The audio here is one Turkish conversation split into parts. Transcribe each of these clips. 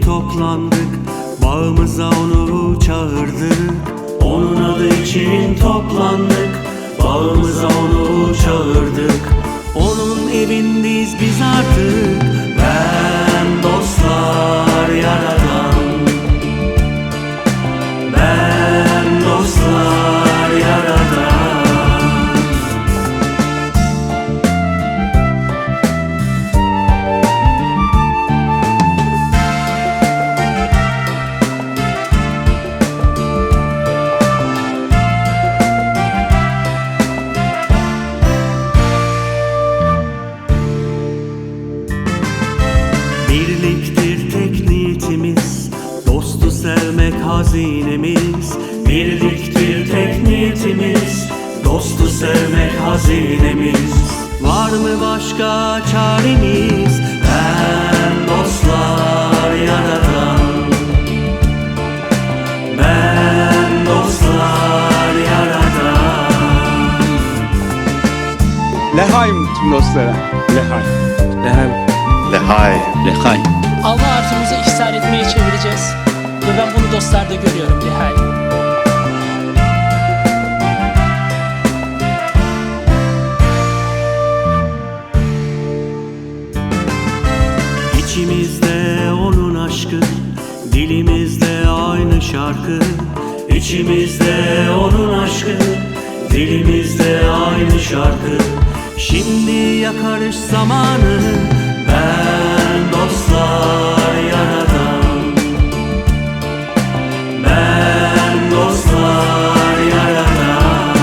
toplandık. Bağımıza onu çağırdık. Onun adı için toplandık. Bağımıza onu çağırdık. Onun evindeyiz biz artık. Ben Birliktir tek niyetimiz Dostu sevmek hazinemiz Birliktir tek niyetimiz Dostu sevmek hazinemiz Var mı başka çaremiz Ben dostlar yaradan Ben dostlar yaradan Lehaim tüm dostlara. Lehaim. Lehaim. Lehay. Lehay. Alma arzumuzu ihsar etmeye çevireceğiz. Ve ben bunu dostlarda görüyorum Lihay. İçimizde onun aşkı Dilimizde aynı şarkı İçimizde onun aşkı Dilimizde aynı şarkı Şimdi yakarış zamanı Ben dostlar yaradan. Ben dostlar yaradan.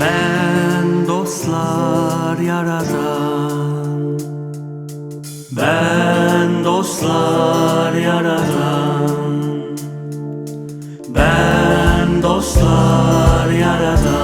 Ben dostlar yaradan. Ben dostlar yaradan. Ben dostlar yaradan